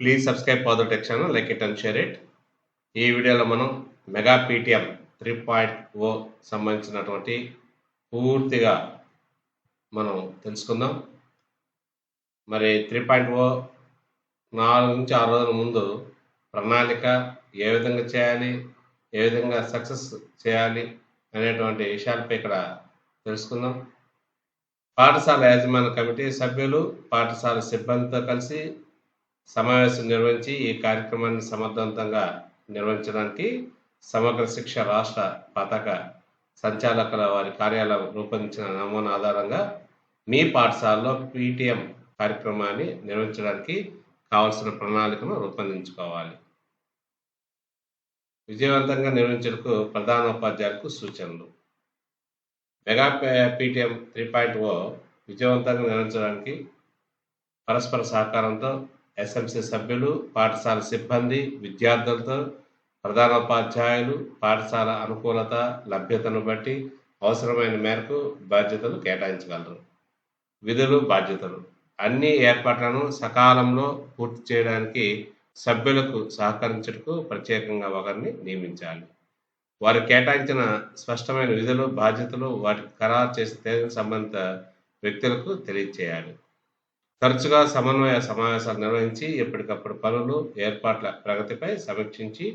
Please subscribe for the channel like it and share it ఈ వీడియోలో మనం mega PTM three point O సంబంధించినటువంటి పూర్తిగా మనం తెలుసుకుందాం. మరి త్రీ పాయింట్ ఓ నాలుగు నుంచి ఆరు రోజుల ముందు ప్రణాళిక ఏ విధంగా చేయాలి ఏ విధంగా సక్సెస్ చేయాలి అనేటువంటి విషయాలపై ఇక్కడ తెలుసుకుందాం. పాఠశాల యాజమాన్య కమిటీ సభ్యులు పాఠశాల సిబ్బందితో కలిసి సమావేశం నిర్వహించి ఈ కార్యక్రమాన్ని సమర్థవంతంగా నిర్వహించడానికి సమగ్ర శిక్ష రాష్ట్ర పతాక సంచాలకుల వారి కార్యాలయం రూపొందించిన నమూనా ఆధారంగా మీ పాఠశాలలో పీటీఎం కార్యక్రమాన్ని నిర్వహించడానికి కావలసిన ప్రణాళికను రూపొందించుకోవాలి. విజయవంతంగా నిర్వహించేందుకు ప్రధాన ఉపాధ్యాయులకు సూచనలు. Mega PTM three point O విజయవంతంగా నిర్వహించడానికి పరస్పర సహకారంతో ఎస్ఎంసీ సభ్యులు పాఠశాల సిబ్బంది విద్యార్థులతో ప్రధానోపాధ్యాయులు పాఠశాల అనుకూలత లభ్యతను బట్టి అవసరమైన మేరకు బాధ్యతలు కేటాయించగలరు. విధులు బాధ్యతలు. అన్ని ఏర్పాట్లను సకాలంలో పూర్తి చేయడానికి సభ్యులకు సహకరించటకు ప్రత్యేకంగా ఒకరిని నియమించాలి. వారు కేటాయించిన స్పష్టమైన విధులు బాధ్యతలు వాటికి ఖరారు చేసే సంబంధిత వ్యక్తులకు తెలియచేయాలి. తరచుగా సమన్వయ సమావేశాలు నిర్వహించి ఎప్పటికప్పుడు పనులు ఏర్పాట్ల ప్రగతిపై సమీక్షించి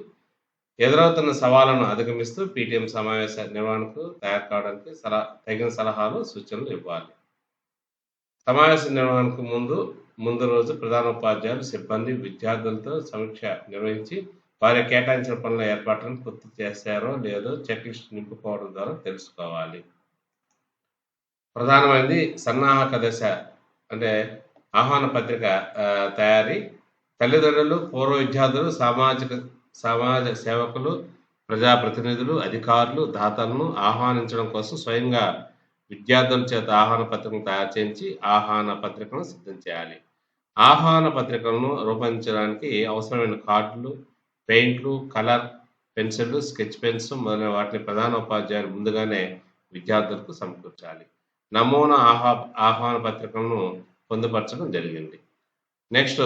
ఎదురవుతున్న సవాళ్ళను అధిగమిస్తూ పీటీఎం సమావేశ నిర్వహణకు తయారు కావడానికి సలహా తగిన సలహాలు సూచనలు ఇవ్వాలి. సమావేశ నిర్వహణకు ముందు ముందు రోజు ప్రధానోపాధ్యాయులు సిబ్బంది విద్యార్థులతో సమీక్ష నిర్వహించి వారి కేటాయించిన పనుల ఏర్పాట్లను పూర్తి చేశారో లేదో చెక్ లిస్ట్ నింపుకోవడం ద్వారా తెలుసుకోవాలి. ప్రధానమైనది సన్నాహక దశ అంటే ఆహ్వాన పత్రిక తయారీ తల్లిదండ్రులు పూర్వ విద్యార్థులు సామాజిక సమాజ సేవకులు ప్రజాప్రతినిధులు అధికారులు దాతలను ఆహ్వానించడం కోసం స్వయంగా విద్యార్థుల చేత ఆహ్వాన పత్రికను తయారు చేయించి ఆహ్వాన పత్రికను సిద్ధం చేయాలి. ఆహ్వాన పత్రికలను రూపొందించడానికి అవసరమైన కార్డులు పెయింట్లు కలర్ పెన్సిళ్ళు స్కెచ్ పెన్స్ మొదలైన వాటిని ప్రధాన ఉపాధ్యాయులు ముందుగానే విద్యార్థులకు సమకూర్చాలి. నమూనా ఆహ్వా ఆహ్వాన పత్రికలను పొందుపరచడం జరిగింది. నెక్స్ట్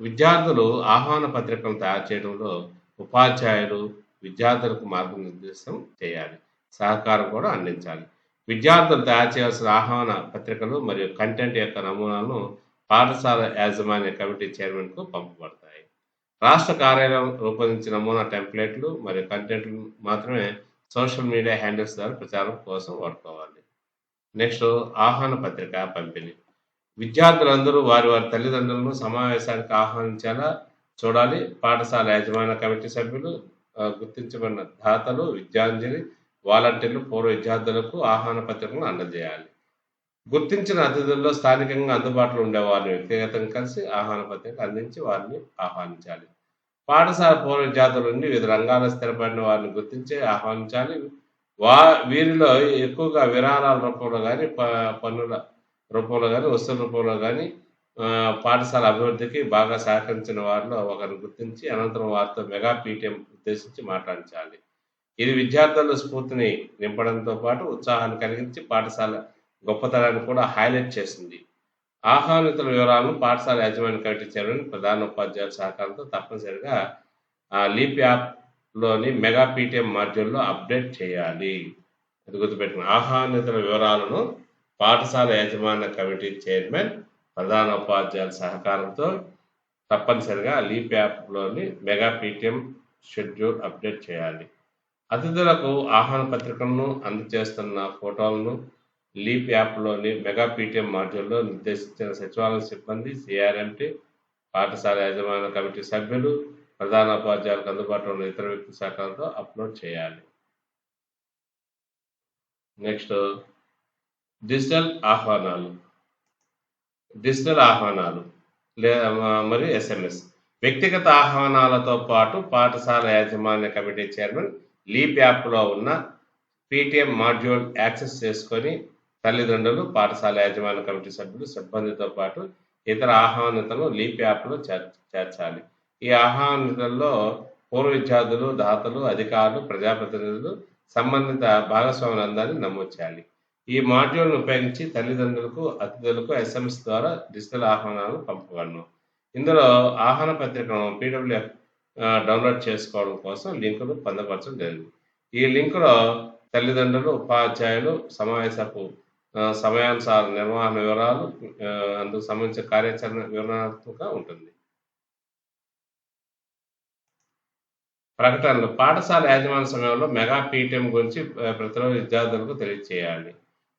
విద్యార్థులు ఆహ్వాన పత్రికలను తయారు చేయడంలో ఉపాధ్యాయులు విద్యార్థులకు మార్గనిర్దేశం చేయాలి. సహకారం కూడా అందించాలి. విద్యార్థులు తయారు చేయాల్సిన ఆహ్వాన పత్రికలు మరియు కంటెంట్ యొక్క నమూనాలను పాఠశాల యాజమాన్య కమిటీ చైర్మన్కు పంపబడతాయి. రాష్ట్ర కార్యాలయం రూపొందించిన నమూనా టెంప్లెట్లు మరియు కంటెంట్లు మాత్రమే సోషల్ మీడియా హ్యాండిల్స్ ద్వారా ప్రచారం కోసం వాడుకోవాలి. నెక్స్ట్ ఆహ్వాన పత్రిక పంపిణీ. విద్యార్థులందరూ వారి వారి తల్లిదండ్రులను సమావేశానికి ఆహ్వానించేలా చూడాలి. పాఠశాల యాజమాన్య కమిటీ సభ్యులు గుర్తించబడిన దాతలు విద్యాంజలి వాలంటీర్లు పూర్వ విద్యార్థులకు ఆహ్వాన పత్రికలను అందజేయాలి. గుర్తించిన అతిథుల్లో స్థానికంగా అందుబాటులో ఉండే వారిని వ్యక్తిగతంగా కలిసి ఆహ్వాన పత్రిక అందించి వారిని ఆహ్వానించాలి. పాఠశాల పూర్వ విద్యార్థుల నుండి వివిధ రంగాల్లో స్థిరపడిన వారిని గుర్తించి ఆహ్వానించాలి. వా వీరిలో ఎక్కువగా విరాళాల రూపంలో కానీ పన్నుల రూపంలో కానీ వస్తువుల రూపంలో కానీ పాఠశాల అభివృద్ధికి బాగా సహకరించిన వారిలో ఒకరిని గుర్తించి అనంతరం వారితో మెగా పీటీఎం ఉద్దేశించి మాట్లాడించాలి. ఇది విద్యార్థుల స్ఫూర్తిని నింపడంతో పాటు ఉత్సాహాన్ని కలిగించి పాఠశాల గొప్పతనాన్ని కూడా హైలైట్ చేసింది. ఆహ్వానితుల వివరాలను పాఠశాల యాజమాన్య కమిటీ చైర్మన్ ప్రధాన ఉపాధ్యాయుల సహకారంతో తప్పనిసరిగా లీప్ యాప్లోని మెగా పీటీఎం మాడ్యూల్లో అప్డేట్ చేయాలి. అది గుర్తుపెట్టిన ఆహ్వానితుల వివరాలను పాఠశాల యాజమాన్య కమిటీ చైర్మన్ ప్రధాన ఉపాధ్యాయుల సహకారంతో తప్పనిసరిగా లీప్ యాప్లోని మెగా పీటీఎం షెడ్యూల్ అప్డేట్ చేయాలి. అతిథులకు ఆహ్వాన పత్రికలను అందజేస్తున్న ఫోటోలను లీప్ యాప్లోని మెగా పీటీఎం మాడ్యూల్లో నిర్దేశించిన సచివాలయ సిబ్బంది సిఆర్ఎంటీ పాఠశాల యాజమాన్య కమిటీ సభ్యులు ప్రధాన ఉపాధ్యాయులకు అందుబాటులో ఉన్న ఇతర వ్యక్తి శాఖలతో అప్లోడ్ చేయాలి. నెక్స్ట్ డిజిటల్ ఆహ్వానాలు. డిజిటల్ ఆహ్వానాలు. లేదా మరియు ఎస్ఎంఎస్ వ్యక్తిగత ఆహ్వానాలతో పాటు పాఠశాల యాజమాన్య కమిటీ చైర్మన్ లీప్ యాప్లో ఉన్న పీటీఎం మాడ్యూల్ యాక్సెస్ చేసుకొని తల్లిదండ్రులు పాఠశాల యాజమాన్య కమిటీ సభ్యులు సిబ్బందితో పాటు ఇతర ఆహ్వానితలను లీప్ యాప్లో చేర్చాలి. ఈ ఆహ్వానితల్లో పూర్వ విద్యార్థులు దాతలు అధికారులు ప్రజాప్రతినిధులు సంబంధిత భాగస్వాములందరినీ నమోదు చేయాలి. ఈ మాడ్యూల్ను ఉపయోగించి తల్లిదండ్రులకు అతిథులకు ఎస్ఎంఎస్ ద్వారా డిజిటల్ ఆహ్వానాలు పంపగలను. ఇందులో ఆహ్వాన పత్రికను పీడబ్ల్యూఎఫ్ డౌన్లోడ్ చేసుకోవడం కోసం లింకులు పొందపరచడం జరిగింది. ఈ లింకులో తల్లిదండ్రులు ఉపాధ్యాయులు సమావేశపు సమయానుసార నిర్వహణ వివరాలు అందుకు సంబంధించిన కార్యాచరణ వివరణాత్మక ఉంటుంది. ప్రకటనలు పాఠశాల యాజమాన్య సమయంలో మెగా పీటీఎం గురించి ప్రతిరోజు విద్యార్థులకు తెలియజేయాలి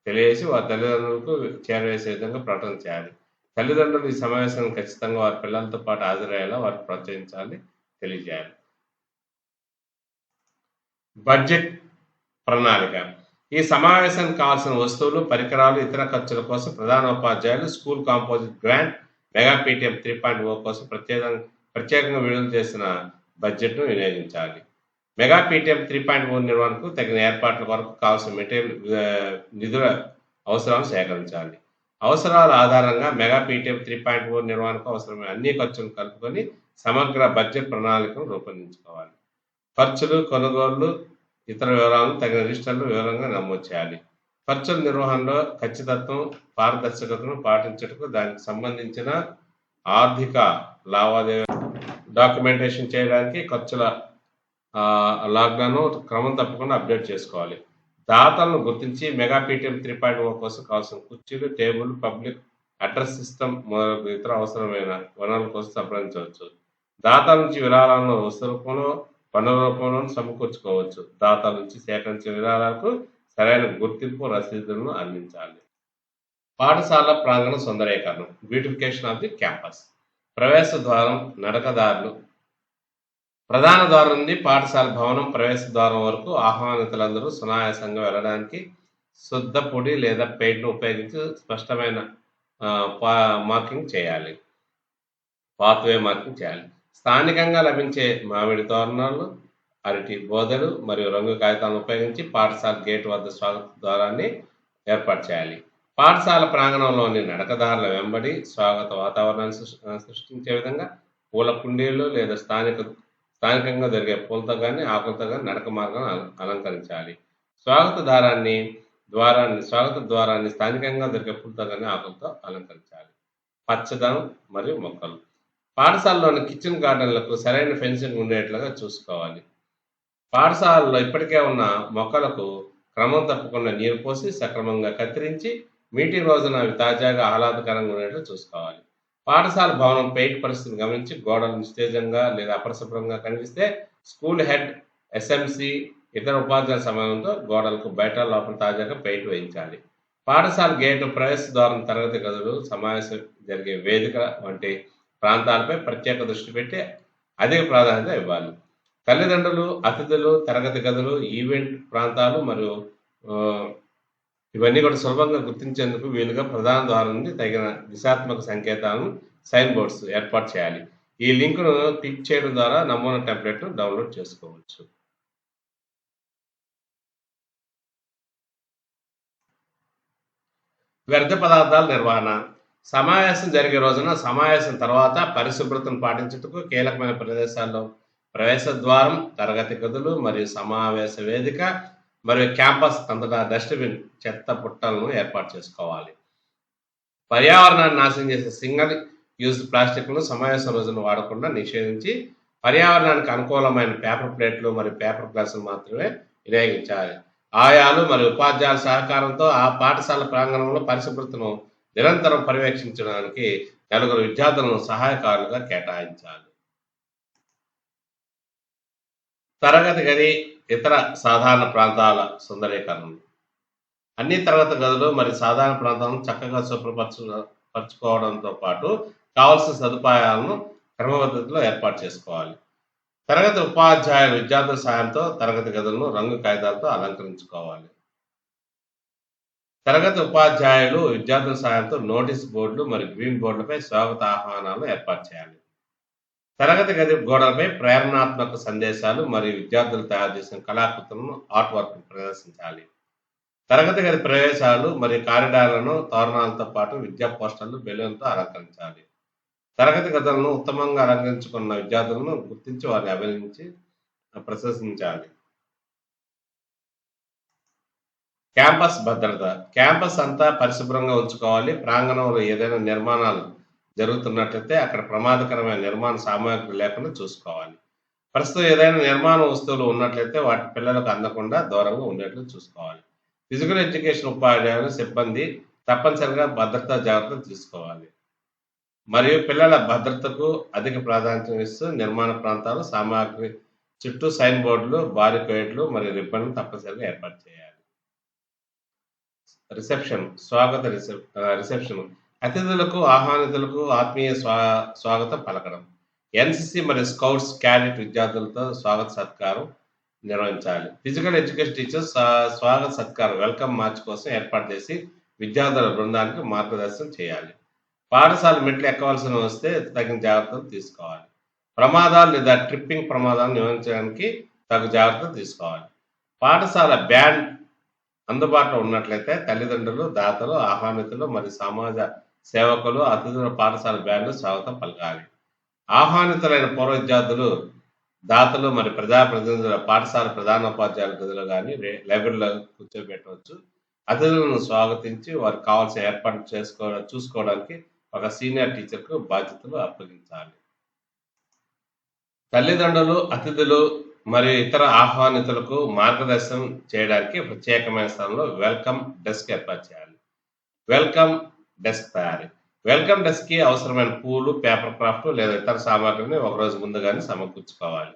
తెలియజేసి వారి తల్లిదండ్రులకు చేరవేసే విధంగా ప్రకటన చేయాలి. తల్లిదండ్రులు ఈ సమావేశానికి ఖచ్చితంగా వారి పిల్లలతో పాటు హాజరయ్యేలా వారికి ప్రోత్సహించాలి తెలియజేయాలి. బడ్జెట్ ప్రణాళిక. ఈ సమావేశానికి కావాల్సిన వస్తువులు పరికరాలు ఇతర ఖర్చుల కోసం ప్రధాన ఉపాధ్యాయులు school composite grant mega PTM three point O కోసం ప్రత్యేకంగా ప్రత్యేకంగా విడుదల చేసిన బడ్జెట్ను వినియోగించాలి. మెగా పీటీఎం త్రీ పాయింట్ మూడు నిర్వహణకు తగిన ఏర్పాట్ల కొరకు కావాల్సిన మెటీరియల్ నిధుల అవసరాలను సేకరించాలి. అవసరాల ఆధారంగా mega PTM three point four నిర్వహణకు అవసరమైన అన్ని ఖర్చులను కలుపుకొని సమగ్ర బడ్జెట్ ప్రణాళికను రూపొందించుకోవాలి. ఖర్చులు కొనుగోళ్ళు ఇతర వివరాలను తగిన రిజిస్టర్లు వివరంగా నమోదు చేయాలి. ఖర్చుల నిర్వహణలో ఖచ్చితత్వం పారదర్శకతను పాటించటకు దానికి సంబంధించిన ఆర్థిక లావాదేవీ డాక్యుమెంటేషన్ చేయడానికి ఖర్చుల లాగ్లను క్రమం తప్పకుండా అప్డేట్ చేసుకోవాలి. దాతలను గుర్తించి mega PTM three point O కోసం కావాల్సిన కుర్చీలు టేబుల్ పబ్లిక్ అడ్రస్ సిస్టమ్ మొదలగు ఇతర అవసరమైన వనరుల కోసం సంప్రదించవచ్చు. దాతల నుంచి విరాళాలను వస్తు రూపంలో పన్నుల రూపంలో సమకూర్చుకోవచ్చు. దాతల నుంచి సేకరించిన విరాళాలకు సరైన గుర్తింపు రసీదులను అందించాలి. పాఠశాల ప్రాంగణ సుందరీకరణం బ్యూటిఫికేషన్ ఆఫ్ ది క్యాంపస్. ప్రవేశ ద్వారం నడకదారులు ప్రధాన ద్వారం నుండి పాఠశాల భవనం ప్రవేశ ద్వారం వరకు ఆహ్వానితులందరూ సునాయాసంగా వెళ్ళడానికి శుద్ధ పొడి లేదా పెయింట్ను ఉపయోగించి స్పష్టమైన పా- మార్కింగ్ చేయాలి. పాత్వే మార్కింగ్ చేయాలి. స్థానికంగా లభించే మామిడి తోరణాలు అరటి బోదెలు మరియు రంగు కాగితాలను ఉపయోగించి పాఠశాల గేట్ వద్ద స్వాగత ద్వారాన్ని ఏర్పాటు చేయాలి. పాఠశాల ప్రాంగణంలోని నడకదారుల వెంబడి స్వాగత వాతావరణాన్ని సృష్- సృష్టించే విధంగా పూల కుండీలు లేదా స్థానిక స్థానికంగా జరిగే పూలతో కానీ ఆకులతో కానీ నడక మార్గం అలంకరించాలి. స్వాగత దారాన్ని ద్వారాన్ని స్వాగత ద్వారాన్ని స్థానికంగా దొరికే పూలతో కానీ ఆకులతో అలంకరించాలి. పచ్చదనం మరియు మొక్కలు. పాఠశాలలోని కిచెన్ గార్డెన్లకు సరైన ఫెన్సింగ్ ఉండేట్లుగా చూసుకోవాలి. పాఠశాలలో ఇప్పటికే ఉన్న మొక్కలకు క్రమం తప్పకుండా నీరు పోసి సక్రమంగా కత్తిరించి మీటింగ్ రోజున అవి తాజాగా ఆహ్లాదకరంగా ఉండేట్లు చూసుకోవాలి. పాఠశాల భవనం పెయింట్ పరిస్థితిని గమనించి గోడలు నిస్తేజంగా లేదా అపరిశుభ్రంగా కనిపిస్తే స్కూల్ హెడ్ ఎస్ఎంసి ఇతర ఉపాధ్యాయుల సమయంతో గోడలకు బయట లోపల తాజాగా పెయింట్ వేయించాలి. పాఠశాల గేటు ప్రవేశ ద్వారం తరగతి గదులు సమావేశం జరిగే వేదిక వంటి ప్రాంతాలపై ప్రత్యేక దృష్టి పెట్టి అధిక ప్రాధాన్యత ఇవ్వాలి. తల్లిదండ్రులు అతిథులు తరగతి గదులు ఈవెంట్ ప్రాంతాలు మరియు ఇవన్నీ కూడా సులభంగా గుర్తించేందుకు వీలుగా ప్రధాన ద్వారం నుండి తగిన దిశాత్మక సంకేతాలను సైన్ బోర్డ్స్ ఏర్పాటు చేయాలి. ఈ లింకును క్లిక్ చేయడం ద్వారా నమూనా టెంప్లెట్ను డౌన్లోడ్ చేసుకోవచ్చు. వ్యర్థ పదార్థాల నిర్వహణ. సమావేశం జరిగే రోజున సమావేశం తర్వాత పరిశుభ్రతను పాటించుటకు కీలకమైన ప్రదేశాల్లో ప్రవేశ ద్వారం తరగతి గదులు మరియు సమావేశ వేదిక మరియు క్యాంపస్ అంతటా డస్ట్బిన్ చెత్త పుట్టలను ఏర్పాటు చేసుకోవాలి. పర్యావరణాన్ని నాశనం చేసే సింగల్ యూజ్ ప్లాస్టిక్ను సమావేశం రోజున వాడకుండా నిషేధించి పర్యావరణానికి అనుకూలమైన పేపర్ ప్లేట్లు మరియు పేపర్ గ్లాసులు మాత్రమే వినియోగించాలి. ఆయాలు మరియు ఉపాధ్యాయుల సహకారంతో ఆ పాఠశాల ప్రాంగణంలో పరిశుభ్రతను నిరంతరం పర్యవేక్షించడానికి నలుగురు విద్యార్థులను సహాయకారులుగా కేటాయించాలి. తరగతి గది ఇతర సాధారణ ప్రాంతాల సుందరీకరణలు. అన్ని తరగతి గదులు మరి సాధారణ ప్రాంతాలను చక్కగా శుభ్రపరచుకోవడంతో పాటు కావలసిన సదుపాయాలను క్రమపద్ధతిలో ఏర్పాటు చేసుకోవాలి. తరగతి ఉపాధ్యాయులు విద్యార్థుల సాయంతో తరగతి గదులను రంగు కాగితాలతో అలంకరించుకోవాలి. తరగతి ఉపాధ్యాయులు విద్యార్థుల సాయంతో నోటీస్ బోర్డులు మరియు గ్రీన్ బోర్డులపై స్వాగత ఆహ్వానాలను ఏర్పాటు చేయాలి. తరగతి గది గోడలపై ప్రేరణాత్మక సందేశాలు మరియు విద్యార్థులు తయారు చేసిన కళాకృతులను ఆర్ట్ వర్క్ ప్రదర్శించాలి. తరగతి గది ప్రవేశాలు మరియు కారిడార్లను తోరణాలతో పాటు విద్యా పోస్టర్లు బెలూన్తో అలంకరించాలి. తరగతి గదులను ఉత్తమంగా అలంకరించుకున్న విద్యార్థులను గుర్తించి వారిని అభినందించి ప్రశంసించాలి. క్యాంపస్ భద్రత. క్యాంపస్ అంతా పరిశుభ్రంగా ఉంచుకోవాలి. ప్రాంగణంలో ఏదైనా నిర్మాణాలు జరుగుతున్నట్లయితే అక్కడ ప్రమాదకరమైన నిర్మాణ సామాగ్రి లేకుండా చూసుకోవాలి. ప్రస్తుతం ఏదైనా నిర్మాణ వస్తువులు ఉన్నట్లయితే వాటి పిల్లలకు అందకుండా దూరంగా ఉండేట్లు చూసుకోవాలి. ఫిజికల్ ఎడ్యుకేషన్ ఉపాధ్యాయులు సిబ్బంది తప్పనిసరిగా భద్రతా జాగ్రత్తలు తీసుకోవాలి. మరియు పిల్లల భద్రతకు అధిక ప్రాధాన్యత ఇస్తూ నిర్మాణ ప్రాంతాలు సామాగ్రి చుట్టూ సైన్ బోర్డులు బారికేడ్లు మరియు రిబ్బన్లు తప్పనిసరిగా ఏర్పాటు చేయాలి. రిసెప్షన్ స్వాగత రిసెప్ రిసెప్షన్ అతిథులకు ఆహ్వానితులకు ఆత్మీయ స్వా స్వాగతం పలకడం. ఎన్సిసి మరియు స్కౌట్స్ క్యాడెట్ విద్యార్థులతో స్వాగత సత్కారం నిర్వహించాలి. ఫిజికల్ ఎడ్యుకేషన్ టీచర్స్ స్వాగత సత్కారం వెల్కమ్ మార్చ్ కోసం ఏర్పాటు చేసి విద్యార్థుల బృందానికి మార్గదర్శనం చేయాలి. పాఠశాల మెట్లు ఎక్కవలసిన వస్తే తగిన జాగ్రత్తలు తీసుకోవాలి. ప్రమాదాలు లేదా ట్రిప్పింగ్ ప్రమాదాలు నివారించడానికి తగు జాగ్రత్తలు తీసుకోవాలి. పాఠశాల బ్యాండ్ అందుబాటులో ఉన్నట్లయితే తల్లిదండ్రులు దాతలు ఆహ్వానితులు మరియు సమాజ సేవకులు అతిథుల పాఠశాల బ్యాండ్లు స్వాగతం పలకాలి. ఆహ్వానితులైన పూర్వ విద్యార్థులు దాతలు మరియు ప్రజాప్రతినిధుల పాఠశాల ప్రధానోపాధ్యాయుల గదిలో కానీ లైబ్రరీలో కూర్చోబెట్టవచ్చు. అతిథులను స్వాగతించి వారికి కావాల్సిన ఏర్పాటు చేసుకో చూసుకోవడానికి ఒక సీనియర్ టీచర్కు బాధ్యతలు అప్పగించాలి. తల్లిదండ్రులు అతిథులు మరియు ఇతర ఆహ్వానితులకు మార్గదర్శనం చేయడానికి ప్రత్యేకమైన స్థలంలో వెల్కమ్ డెస్క్ ఏర్పాటు చేయాలి. వెల్కమ్ డెస్క్ తయారీ వెల్కమ్ డెస్క్కి అవసరమైన పూలు పేపర్ క్రాఫ్ట్ లేదా ఇతర సామాగ్రిని ఒక రోజు ముందుగానే సమకూర్చుకోవాలి.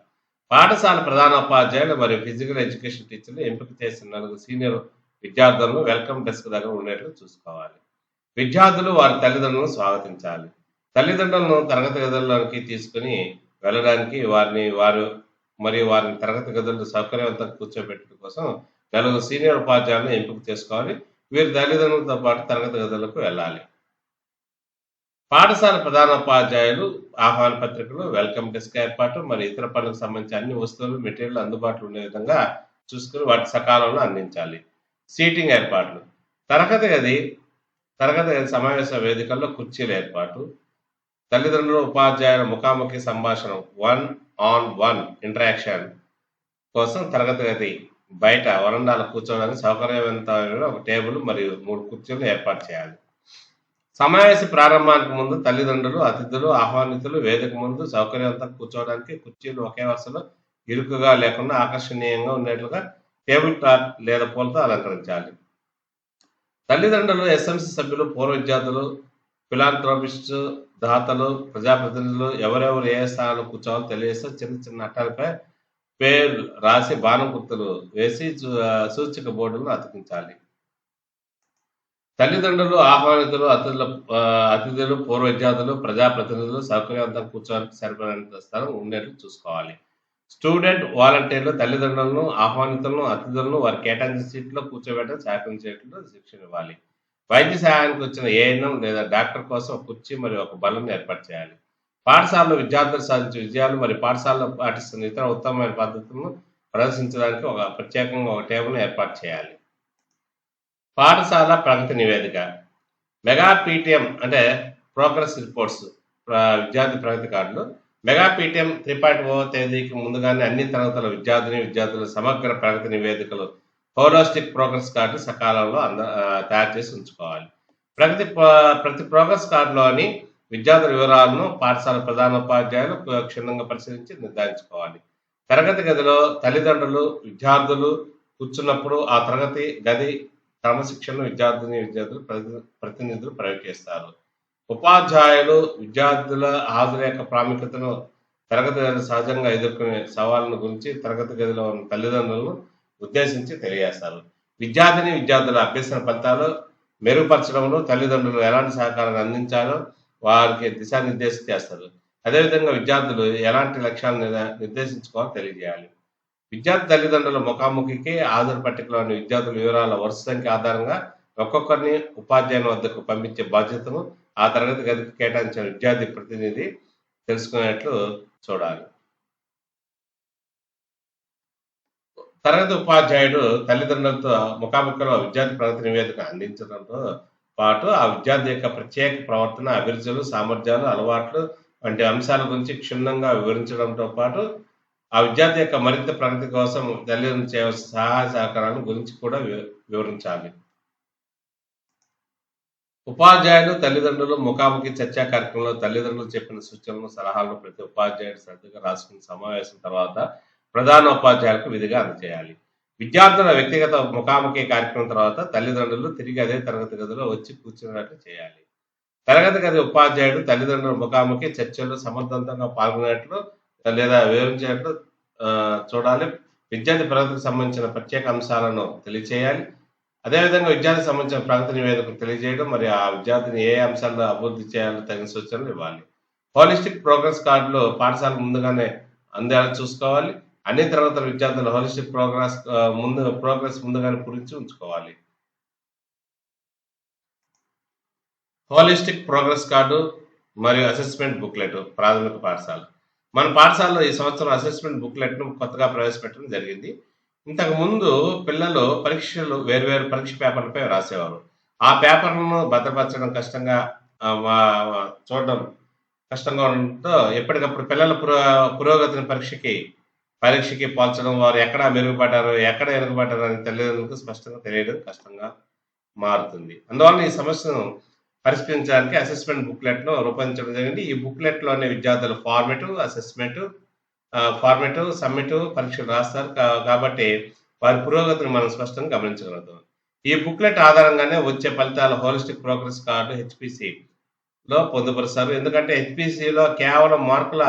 పాఠశాల ప్రధానోపాధ్యాయులు మరియు ఫిజికల్ ఎడ్యుకేషన్ టీచర్లు ఎంపిక చేసిన నలుగురు సీనియర్ విద్యార్థులను వెల్కమ్ డెస్క్ దగ్గర ఉండేట్లు చూసుకోవాలి. విద్యార్థులు వారి తల్లిదండ్రులను స్వాగతించాలి. తల్లిదండ్రులను తరగతి గదుల్లోకి తీసుకుని వెళ్ళడానికి వారిని వారు మరియు వారిని తరగతి గదులు సౌకర్యవంతంగా కూర్చోబెట్టడం కోసం నలుగురు సీనియర్ ఉపాధ్యాయులను ఎంపిక చేసుకోవాలి. వీరి తల్లిదండ్రులతో పాటు తరగతి గదులకు వెళ్ళాలి. పాఠశాల ప్రధానోపాధ్యాయులు ఆహ్వాన పత్రికలు వెల్కమ్ డెస్క్ ఏర్పాటు మరియు ఇతర పనులకు సంబంధించి అన్ని వస్తువులు మెటీరియల్ అందుబాటులో ఉండే విధంగా చూసుకుని వాటి సకాలంలో అందించాలి. సీటింగ్ ఏర్పాట్లు. తరగతి గది తరగతి గది సమావేశ వేదికల్లో కుర్చీల ఏర్పాటు. తల్లిదండ్రులు ఉపాధ్యాయుల ముఖాముఖి సంభాషణ వన్ ఆన్ వన్ ఇంటరాక్షన్ కోసం తరగతి గది బయట వరండాలు కూర్చోవడానికి సౌకర్యవంతమైన ఒక టేబుల్ మరియు మూడు కుర్చీలు ఏర్పాటు చేయాలి. సమావేశ ప్రారంభానికి ముందు తల్లిదండ్రులు అతిథులు ఆహ్వానితులు వేదిక ముందు సౌకర్యవంతంగా కూర్చోవడానికి కుర్చీలు ఒకే వరుసలో ఇరుకుగా లేకుండా ఆకర్షణీయంగా ఉండేట్లుగా టేబుల్ టాప్ లేదా పూలతో అలంకరించాలి. తల్లిదండ్రులు ఎస్ఎంసీ సభ్యులు పూర్వ విద్యార్థులు ఫిలాంథ్రోపిస్ట్ దాతలు ప్రజాప్రతినిధులు ఎవరెవరు ఏ స్థానంలో కూర్చోవాలో తెలియజేస్తూ చిన్న చిన్న అట్టాలపై పేర్లు రాసి బాణం గుర్తులు వేసి సూచిక బోర్డులను అతికించాలి. తల్లిదండ్రులు ఆహ్వానితులు అతిథుల అతిథులు పూర్వ విద్యార్థులు ప్రజాప్రతినిధులు సౌకర్యవంతంగా కూర్చోడానికి సరిపడినంత స్థలం ఉండేట్లు చూసుకోవాలి. స్టూడెంట్ వాలంటీర్లు తల్లిదండ్రులను ఆహ్వానితులను అతిథులను వారి కేటాయించిన సీట్లో కూర్చోబెట్టడం సహకరించేట్లు శిక్షణ ఇవ్వాలి. వైద్య సహాయానికి వచ్చిన ఏఎన్ఎం లేదా డాక్టర్ కోసం కుర్చీ మరియు ఒక బలం ఏర్పాటు చేయాలి. పాఠశాలలో విద్యార్థులు సాధించే విజయాలు మరియు పాఠశాలలో పాటిస్తున్న ఇతర ఉత్తమమైన పద్ధతులను ప్రదర్శించడానికి ఒక ప్రత్యేకంగా ఒక టేబుల్ ఏర్పాటు చేయాలి. పాఠశాల ప్రగతి నివేదిక. మెగా పీటీఎం అంటే ప్రోగ్రెస్ రిపోర్ట్స్ విద్యార్థి ప్రగతి కార్డులు. Mega PTM three point O తేదీకి ముందుగానే అన్ని తరగతుల విద్యార్థిని విద్యార్థుల సమగ్ర ప్రగతి నివేదికలు హోలోస్టిక్ ప్రోగ్రెస్ కార్డు సకాలంలో అంద తయారు చేసి ఉంచుకోవాలి. ప్రగతి ప్రతి ప్రోగ్రెస్ కార్డులోని విద్యార్థుల వివరాలను పాఠశాల ప్రధానోపాధ్యాయులు క్షుణ్ణంగా పరిశీలించి నిర్ధారించుకోవాలి. తరగతి గదిలో తల్లిదండ్రులు విద్యార్థులు కూర్చున్నప్పుడు ఆ తరగతి గది క్రమశిక్షణ విద్యార్థిని విద్యార్థులు ప్రతి- ప్రతినిధులు ప్రవేశిస్తారు ఉపాధ్యాయులు విద్యార్థుల హాజరు యొక్క ప్రాముఖ్యతను తరగతి గది సహజంగా ఎదుర్కొనే సవాళ్ళను గురించి తరగతి గదిలో ఉన్న తల్లిదండ్రులను ఉద్దేశించి తెలియజేస్తారు. విద్యార్థిని విద్యార్థుల అభ్యసన ఫలితాలు మెరుగుపరచడంలో తల్లిదండ్రులు ఎలాంటి సహకారాన్ని అందించాలో వారికి దిశానిర్దేశం చేస్తారు. అదేవిధంగా విద్యార్థులు ఎలాంటి లక్ష్యాలను నిర్దేశించుకోవాలో తెలియజేయాలి. విద్యార్థి తల్లిదండ్రుల ముఖాముఖికి హాజరు పట్టికలోని విద్యార్థుల వివరాల వరుస సంఖ్య ఆధారంగా ఒక్కొక్కరిని ఉపాధ్యాయుని వద్దకు పంపించే బాధ్యతను ఆ తరగతి గదికి కేటాయించిన విద్యార్థి ప్రతినిధి తెలుసుకునేట్లు చూడాలి. తరగతి ఉపాధ్యాయుడు తల్లిదండ్రులతో ముఖాముఖిలో విద్యార్థి ప్రగతి నివేదిక అందించడంతో పాటు ఆ విద్యార్థి యొక్క ప్రత్యేక ప్రవర్తన అభిరుచులు సామర్థ్యాలు అలవాట్లు వంటి అంశాల గురించి క్షుణ్ణంగా వివరించడంతో పాటు ఆ విద్యార్థి యొక్క మరింత ప్రగతి కోసం తల్లిదండ్రులు చేయవలసిన సహాయ సహకారాల గురించి కూడా వి- వివరించాలి. ఉపాధ్యాయులు తల్లిదండ్రులు ముఖాముఖి చర్చా కార్యక్రమంలో తల్లిదండ్రులు చెప్పిన సూచనలు సలహాలను ప్రతి ఉపాధ్యాయుడు శ్రద్ధగా రాసుకుని సమావేశం తర్వాత ప్రధాన ఉపాధ్యాయులకు విధిగా అందజేయాలి. విద్యార్థుల వ్యక్తిగత ముఖాముఖి కార్యక్రమం తర్వాత తల్లిదండ్రులు తిరిగి అదే తరగతి గదిలో వచ్చి కూర్చున్నట్లు చేయాలి. తరగతి గది ఉపాధ్యాయుడు తల్లిదండ్రుల ముఖాముఖి చర్చల్లో సమర్థవంతంగా పాల్గొనేట్లు లేదా వివరించేట్లు చూడాలి. విద్యార్థి ప్రగతికి సంబంధించిన ప్రత్యేక అంశాలను తెలియచేయాలి. అదేవిధంగా విద్యార్థికి సంబంధించిన ప్రగతి నివేదికను తెలియజేయడం మరి ఆ విద్యార్థిని ఏ అంశాల్లో అభివృద్ధి చేయాలో తగిన సూచనలు ఇవ్వాలి. హోలిస్టిక్ ప్రోగ్రెస్ కార్డులు పాఠశాల ముందుగానే అందేలా చూసుకోవాలి. అన్ని తరగతుల విద్యార్థులు హోలిస్టిక్ ప్రోగ్రెస్ ముందు ప్రోగ్రెస్ ముందుగానే పూరించి ఉంచుకోవాలి. హోలిస్టిక్ ప్రోగ్రెస్ కార్డు మరియు అసెస్మెంట్ బుక్లెట్ ప్రాథమిక పాఠశాల. మన పాఠశాలలో ఈ సంవత్సరం అసెస్మెంట్ బుక్లెట్ను కొత్తగా ప్రవేశపెట్టడం జరిగింది. ఇంతకు ముందు పిల్లలు పరీక్షలు వేరువేరు పరీక్ష పేపర్లపై రాసేవారు. ఆ పేపర్లను భద్రపరచడం కష్టంగా చూడడం కష్టంగా ఉండడంతో ఎప్పటికప్పుడు పిల్లల పురో పురోగతిని పరీక్షకి పరీక్షకి పోల్చడం వారు ఎక్కడ మెరుగుపడ్డారు ఎక్కడ ఎరుగుపడ్డారు అని తల్లిదండ్రులకు స్పష్టంగా తెలియడం కష్టంగా మారుతుంది. అందువల్ల ఈ సమస్యను పరిష్కరించడానికి అసెస్మెంట్ బుక్లెట్ను రూపొందించడం జరిగింది. ఈ బుక్లెట్లోనే విద్యార్థులు ఫార్మేట్ అసెస్మెంట్ ఫార్మేట్ సబ్మిట్ పరీక్షలు రాస్తారు. కాబట్టి వారి పురోగతిని మనం స్పష్టంగా గమనించగలుగుతాం. ఈ బుక్లెట్ ఆధారంగానే వచ్చే ఫలితాలు హోలిస్టిక్ ప్రోగ్రెస్ కార్డు హెచ్పిసిలో పొందుపరుస్తారు. ఎందుకంటే హెచ్పిసిలో కేవలం మార్కుల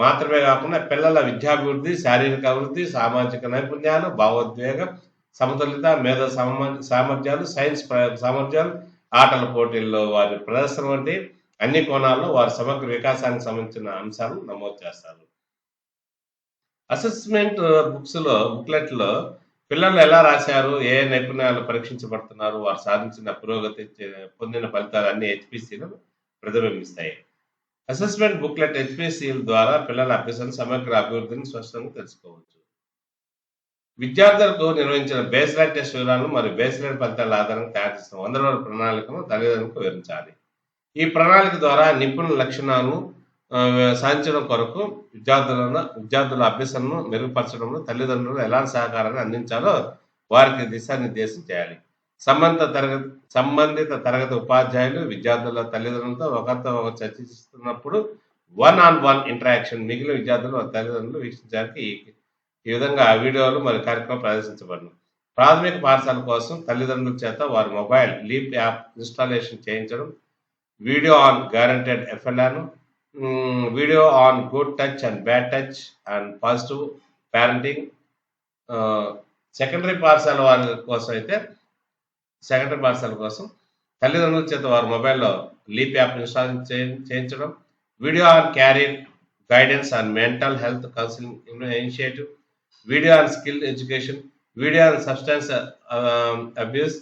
మాత్రమే కాకుండా పిల్లల విద్యాభివృద్ధి శారీరక అభివృద్ధి సామాజిక నైపుణ్యాలు భావోద్వేగం సమతుల్యత మేధా సామ- సామర్థ్యాలు సైన్స్ సామర్థ్యాలు ఆటల పోటీల్లో వారి ప్రదర్శన వంటి అన్ని కోణాల్లో వారి సమగ్ర వికాసానికి సంబంధించిన అంశాలు నమోదు చేస్తారు. అసెస్మెంట్ బుక్స్లో బుక్లెట్లో పిల్లలు ఎలా రాశారు ఏ నైపుణ్యాలు పరీక్షించబడుతున్నారు వారు సాధించిన పురోగతి పొందిన ఫలితాలు అన్ని హెచ్పిసిలు ప్రతిబింబిస్తాయి. అసెస్మెంట్ బుక్లెట్ హెచ్పిసి ద్వారా పిల్లల అభ్యసన సమగ్ర అభివృద్ధిని స్పష్టంగా తెలుసుకోవచ్చు. విద్యార్థులకు నిర్వహించిన బేస్ లైన్ టెస్ట్ వివరాలను మరియు బేస్ లైన్ ఫలితాల ఆధారంగా తయారు చేసిన వంద రోజుల ప్రణాళికను తల్లిదండ్రులకు వివరించాలి. ఈ ప్రణాళిక ద్వారా నిపుణుల లక్షణాలను సాధించడం కొరకు విద్యార్థులను విద్యార్థుల అభ్యసనను మెరుగుపరచడంలో తల్లిదండ్రులు ఎలాంటి సహకారాన్ని అందించాలో వారికి దిశానిర్దేశం చేయాలి. సంబంధిత తరగతి సంబంధిత తరగతి ఉపాధ్యాయులు విద్యార్థుల తల్లిదండ్రులతో ఒకరితో ఒకరు చర్చిస్తున్నప్పుడు వన్ ఆన్ వన్ ఇంటరాక్షన్ మిగిలిన విద్యార్థులు తల్లిదండ్రులు వీక్షించడానికి ఈ ఈ విధంగా వీడియోలు మరియు కార్యక్రమం ప్రదర్శించబడను. ప్రాథమిక పాఠశాల కోసం తల్లిదండ్రుల చేత వారి మొబైల్ లీప్ యాప్ ఇన్స్టాలేషన్ చేయించడం video on guaranteed ఎఫ్ఎల్ఆర్ను video on good touch and bad touch and positive parenting secondary పాఠశాల వారి కోసం అయితే సెకండరీ పాఠశాల కోసం తల్లిదండ్రుల చేత వారి మొబైల్లో లీప్ యాప్ ఇన్స్టాల్ చేయించడం video on career guidance on mental health counselling initiative video on skill education video on substance abuse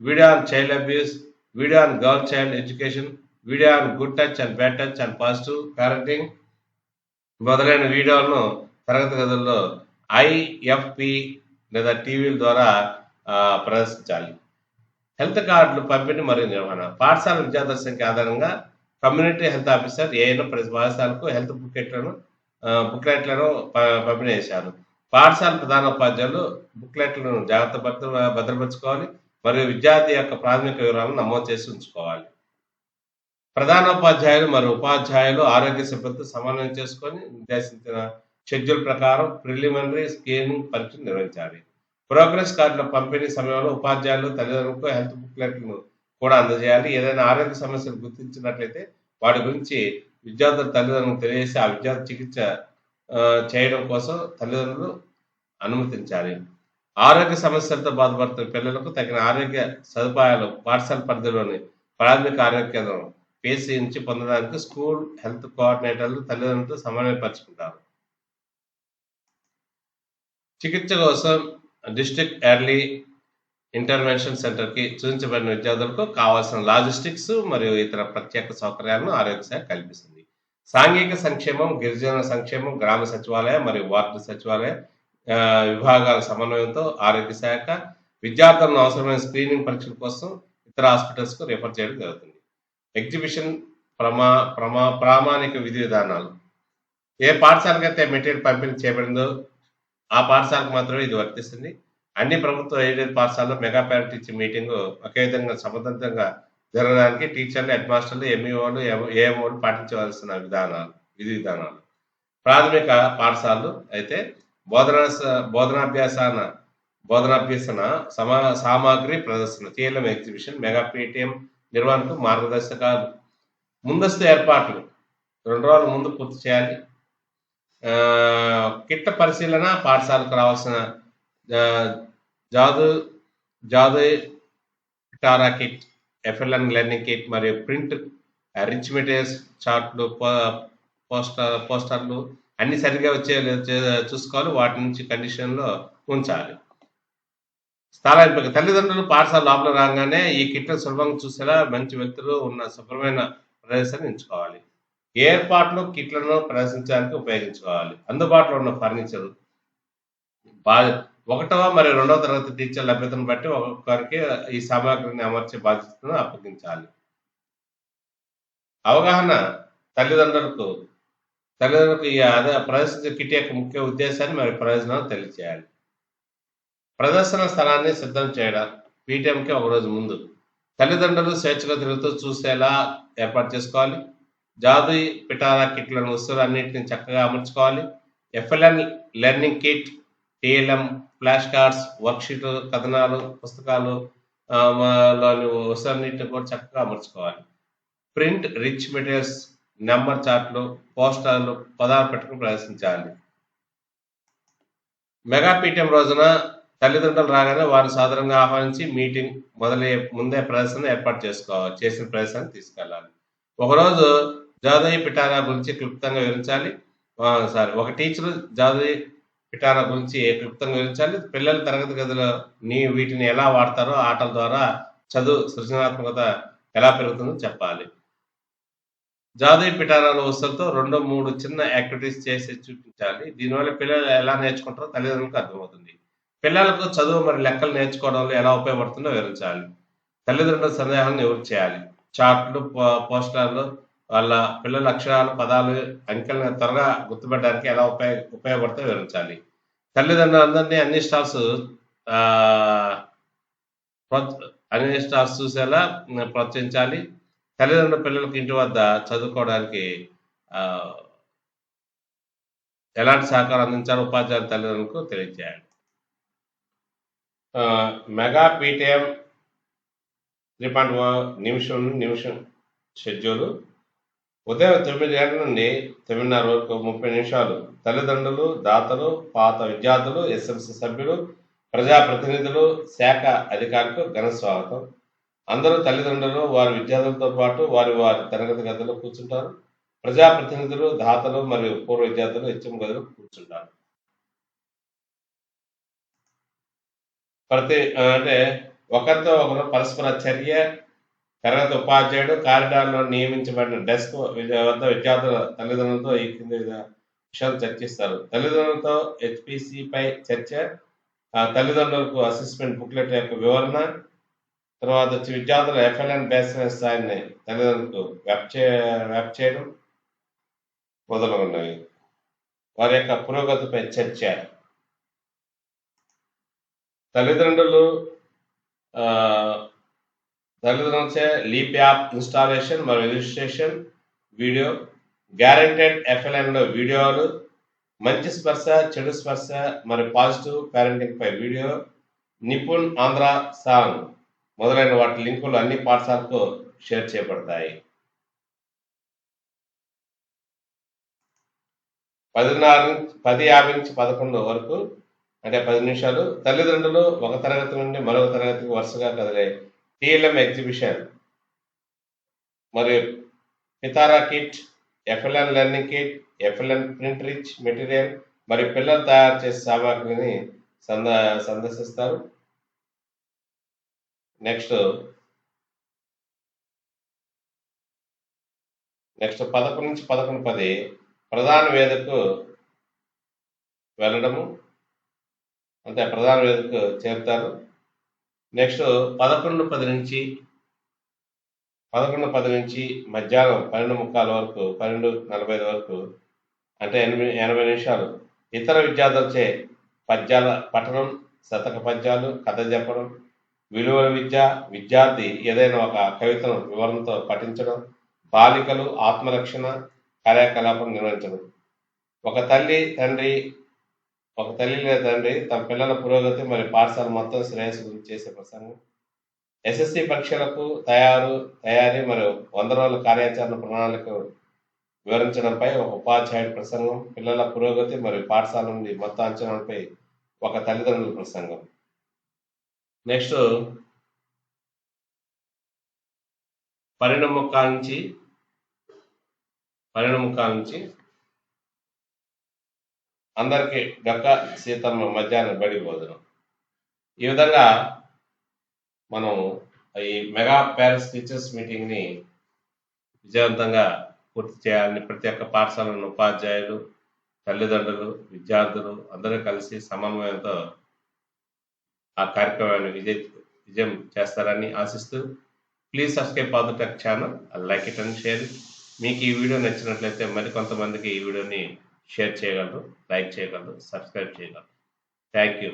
video on child abuse video on girl child education video on good touch and bad touch and positive parenting మొదలైన వీడియోలను తరగతి గదుల్లో IFP లేదా టీవీల ద్వారా ప్రదర్శించాలి. Health కార్డులు పంపిణీ మరియు నిర్వహణ. పాఠశాల విద్యార్థుల సంఖ్య ఆధారంగా కమ్యూనిటీ హెల్త్ ఆఫీసర్ ఏఎన్ ప్రతి పాఠశాలకు హెల్త్ బుక్లెట్లను బుక్లెట్లను ప- పంపిణీ చేశారు. పాఠశాల ప్రధాన ఉపాధ్యాయులు బుక్లెట్లను జాగ్రత్త భద్ర భద్రపరచుకోవాలి మరియు విద్యార్థి యొక్క ప్రాథమిక వివరాలను నమోదు చేసి ఉంచుకోవాలి. ప్రధానోపాధ్యాయులు మరియు ఉపాధ్యాయులు ఆరోగ్య సిబ్బంది సమన్వయం చేసుకొని నిర్దేశించిన షెడ్యూల్ ప్రకారం ప్రిలిమినరీ స్క్రీనింగ్ పరీక్షలు నిర్వహించాలి. ప్రోగ్రెస్ కార్డుల పంపిణీ సమయంలో ఉపాధ్యాయులు తల్లిదండ్రులకు హెల్త్ బుక్లెట్లను కూడా అందజేయాలి. ఏదైనా ఆరోగ్య సమస్యలు గుర్తించినట్లయితే వాటి గురించి విద్యార్థుల తల్లిదండ్రులకు తెలియజేసి ఆ విద్యార్థి చికిత్స చేయడం కోసం తల్లిదండ్రులు అనుమతించాలి. ఆరోగ్య సమస్యలతో బాధపడుతున్న పిల్లలకు తగిన ఆరోగ్య సదుపాయాలు పాఠశాల పరిధిలోని ప్రాథమిక ఆరోగ్య కేంద్రం పేసీ నుంచి పొందడానికి స్కూల్ హెల్త్ కోఆర్డినేటర్లు తల్లిదండ్రులతో సమన్వయపరుచుకుంటారు. చికిత్స కోసం డిస్ట్రిక్ట్ ఎర్లీ ఇంటర్వెన్షన్ సెంటర్కి సూచించబడిన విద్యార్థులకు కావాల్సిన లాజిస్టిక్స్ మరియు ఇతర ప్రత్యేక సౌకర్యాలను ఆరోగ్య శాఖ కల్పిస్తుంది. సాంఘిక సంక్షేమం గిరిజన సంక్షేమం గ్రామ సచివాలయం మరియు వార్డు సచివాలయ విభాగాల సమన్వయంతో ఆరోగ్య శాఖ విద్యార్థులను అవసరమైన స్క్రీనింగ్ పరీక్షల కోసం ఇతర హాస్పిటల్స్కు రిఫర్ చేయడం జరుగుతుంది. ఎగ్జిబిషన్ ప్రమా ప్రమా ప్రామాణిక విధి విధానాలు. ఏ పాఠశాలకైతే మెటీరియల్ పంపిణీ చేయబడిందో ఆ పాఠశాలకు మాత్రమే ఇది వర్తిస్తుంది. అన్ని ప్రభుత్వ ఎయిడెడ్ పాఠశాలలో మెగా పేరెంట్ టీచర్ మీటింగ్ ఒకే విధంగా సమర్థంగా జరగడానికి టీచర్లు హెడ్ మాస్టర్లు ఎంఈఓలు ఏఎంఓలు పాటించవలసిన విధానాలు విధి విధానాలు. ప్రాథమిక పాఠశాలలు అయితే బోధనా బోధనాభ్యాసాన బోధనాభ్యసన సమా సామాగ్రి ప్రదర్శన టీఎల్ఎం ఎగ్జిబిషన్ మెగా పేటిఎం నిర్వహణకు మార్గదర్శకాలు. ముందస్తు ఏర్పాట్లు. రెండు రోజుల ముందు పూర్తి చేయాలి. కిట్ట పరిశీలన పాఠశాలకు రావాల్సిన జాదు జాదు టారా కిట్ ఎఫ్ఎల్ఎన్ లెర్నింగ్ కిట్ మరియు ప్రింట్ రిచ్ మెటీరియల్స్ చార్ట్లు పోస్టర్ పోస్టర్లు అన్ని సరిగ్గా వచ్చే చూసుకోవాలి. వాటి నుంచి కండిషన్లో ఉంచాలి. స్థల ఎంపిక తల్లిదండ్రులు పాఠశాల లోపల రాగానే ఈ కిట్ను సులభంగా చూసేలా మంచి వ్యక్తులు ఉన్న శుభ్రమైన ప్రదేశాన్ని ఎంచుకోవాలి. ఏర్పాట్లు కిట్లను ప్రదర్శించడానికి ఉపయోగించుకోవాలి. అందుబాటులో ఉన్న ఫర్నిచర్. ఒకటవ మరియు రెండవ తరగతి టీచర్ లభ్యతను బట్టి ఒక్కొక్కరికి ఈ సామాగ్రిని అమర్చే బాధ్యతను అప్పగించాలి. అవగాహన తల్లిదండ్రులకు తల్లిదండ్రులకు ఈ అదే ప్రదర్శించే కిట్ యొక్క ముఖ్య ఉద్దేశాన్ని మరియు ప్రయోజనాలు తెలియజేయాలి ప్రదర్శన స్థలాన్ని సిద్ధం చేయడం పీటీఎంకి ఒక రోజు ముందు తల్లిదండ్రులు స్వేచ్ఛగా తిరుగుతూ చూసేలా ఏర్పాటు చేసుకోవాలి. జాదు పిటారా కిట్లను వస్తువులు అన్నింటినీ చక్కగా అమర్చుకోవాలి. FLN learning kit TLM flash cards వర్క్షీట్లు కథనాలు పుస్తకాలు లోని వస్తువులన్నింటినీ కూడా చక్కగా అమర్చుకోవాలి. ప్రింట్ రిచ్ మెటీరియల్స్ నెంబర్ చార్ట్లు పోస్టర్లు పదాలు పెట్టుకుని ప్రదర్శించాలి. మెగా పీటీఎం రోజున తల్లిదండ్రులు రాగానే వారు సాధారణంగా ఆహ్వానించి మీటింగ్ మొదలయ్యే ముందే ప్రదర్శన ఏర్పాటు చేసుకోవాలి చేసిన ప్రదర్శన తీసుకెళ్ళాలి. ఒకరోజు జాదవి పిటారా గురించి క్లుప్తంగా వివరించాలి. సారీ ఒక టీచరు జాదవి పిటారా గురించి క్లుప్తంగా వివరించాలి. పిల్లల తరగతి గదిలో నీ వీటిని ఎలా వాడతారో ఆటల ద్వారా చదువు సృజనాత్మకత ఎలా పెరుగుతుందో చెప్పాలి. జాదవి పిటారాల వస్తువులతో రెండు మూడు చిన్న యాక్టివిటీస్ చేసి చూపించాలి. దీనివల్ల పిల్లలు ఎలా నేర్చుకుంటారో తల్లిదండ్రులకు అర్థమవుతుంది. పిల్లలకు చదువు మరి లెక్కలు నేర్చుకోవడంలో ఎలా ఉపయోగపడుతుందో వివరించాలి. తల్లిదండ్రుల సందేహాలను ఎవరు చేయాలి? చార్ట్లు పోస్టర్లు వాళ్ళ పిల్లల అక్షరాలు పదాలు అంకెలను త్వరగా గుర్తుపెట్టడానికి ఎలా ఉపయోగ ఉపయోగపడతాయో వివరించాలి. తల్లిదండ్రులందరినీ అన్ని స్టాల్స్ అన్ని స్టాల్స్ చూసేలా ప్రోత్సహించాలి. తల్లిదండ్రుల పిల్లలకు ఇంటి వద్ద చదువుకోవడానికి ఎలాంటి సహకారం అందించాలో ఉపాధ్యాయుల తల్లిదండ్రులకు తెలియజేయాలి. మెగా పీటీఎం త్రీ పాయింట్ నిమిషం నిమిషం షెడ్యూల్. ఉదయం తొమ్మిది గంటల నుండి తొమ్మిదిన్నర వరకు ముప్పై నిమిషాలు తల్లిదండ్రులు దాతలు పాత విద్యార్థులు ఎస్ఎంసీ సభ్యులు ప్రజాప్రతినిధులు శాఖ అధికారులకు ఘన స్వాగతం. అందరూ తల్లిదండ్రులు వారి విద్యార్థులతో పాటు వారి వారి తరగతి గదిలో కూర్చుంటారు. ప్రజాప్రతినిధులు దాతలు మరియు పూర్వ విద్యార్థులు హెచ్ఎం గదిలో కూర్చుంటారు. ప్రతి అంటే ఒకరితో ఒకరు పరస్పర చర్య తరగతి ఉపాధ్యాయుడు కారిడార్లో నియమించబడిన డెస్క్ వద్ద విద్యార్థుల తల్లిదండ్రులతో ఈ కింది విషయాలు చర్చిస్తారు. తల్లిదండ్రులతో HPC పై చర్చ ఆ, తల్లిదండ్రులకు అసెస్మెంట్ బుక్లెట్ యొక్క వివరణ తర్వాత వచ్చి విద్యార్థుల ఎఫ్ఎల్ఎన్ బేస్లైన్ స్థాయిని తల్లిదండ్రులకు వ్యాప్ చే వ్యాప్ చేయడం మొదలగున్నవి వారి యొక్క పురోగతిపై చర్చ. తల్లిదండ్రులు ఆ, తల్లిదండ్రులచే లీప్ యాప్ ఇన్స్టాలేషన్ మరియు రిజిస్ట్రేషన్ వీడియో గ్యారెంటెడ్ ఎఫ్ఎల్ఎన్లో వీడియోలు మంచి స్పర్శ చెడు స్పర్శ మరియు పాజిటివ్ పేరెంటింగ్ పై వీడియో నిపుణ్ ఆంధ్ర సాంగ్ మొదలైన వాటి లింకులు అన్ని పాఠశాలకు షేర్ చేయబడతాయి. పదిన్నర పది యాభై నుంచి పదకొండు వరకు అంటే పది నిమిషాలు తల్లిదండ్రులు ఒక తరగతి నుండి మరొక తరగతికి వరుసగా కదిలే టిఎల్ఎం ఎగ్జిబిషన్. మరియు Pitara kit FLN learning kit FLN print rich material మరియు పిల్లలు తయారు చేసే సామాగ్రిని సంద సందర్శిస్తారు. నెక్స్ట్ నెక్స్ట్ పదకొండు నుంచి పదకొండు పది ప్రధాన వేదికకు వెళ్ళడము. అంటే ప్రధాన వేదికకు చేరుతారు. నెక్స్ట్ పదకొండు పది నుంచి పదకొండు పది నుంచి మధ్యాహ్నం పన్నెండు ముక్కాల వరకు పన్నెండు నలభై ఐదు వరకు అంటే ఎనభై ఎనభై నిమిషాలు. ఇతర విద్యార్థులచే పద్యాల పఠనం శతక పద్యాలు కథ చెప్పడం విలువల విద్య విద్యార్థి ఏదైనా ఒక కవితను వివరణతో పఠించడం బాలికలు ఆత్మరక్షణ కార్యకలాపం నిర్వహించడం. ఒక తల్లి తండ్రి ఒక తల్లి లేదా తండ్రి తమ పిల్లల పురోగతి మరియు పాఠశాల మొత్తం శ్రేయస్సు గురించి చేసే ప్రసంగం. ఎస్ఎస్సి పరీక్షలకు తయారు తయారీ మరియు వంద రోజుల కార్యాచరణ ప్రణాళిక వివరించడంపై ఒక ఉపాధ్యాయుడి ప్రసంగం పిల్లల పురోగతి మరియు పాఠశాల నుండి మొత్తం అంచనాలపై ఒక తల్లిదండ్రుల ప్రసంగం. నెక్స్ట్ పరిణముఖాల నుంచి పరిణముఖాల నుంచి అందరికీ గక్క సీతమ్మ మధ్యాహ్నం బడి భోజనం. ఈ విధంగా మనం ఈ మెగా పేరెంట్స్ టీచర్స్ మీటింగ్ని విజయవంతంగా పూర్తి చేయాలని ప్రతి ఒక్క పాఠశాలను ఉపాధ్యాయులు తల్లిదండ్రులు విద్యార్థులు అందరూ కలిసి సమన్వయంతో ఆ కార్యక్రమాన్ని విజయ విజయం చేస్తారని ఆశిస్తూ ప్లీజ్ సబ్స్క్రైబ్ పాదు tech channel like it and share మీకు ఈ వీడియో నచ్చినట్లయితే మరి కొంతమందికి ఈ వీడియోని షేర్ చేయగలరు లైక్ చేయగలరు సబ్స్క్రైబ్ చేయగలరు. Thank you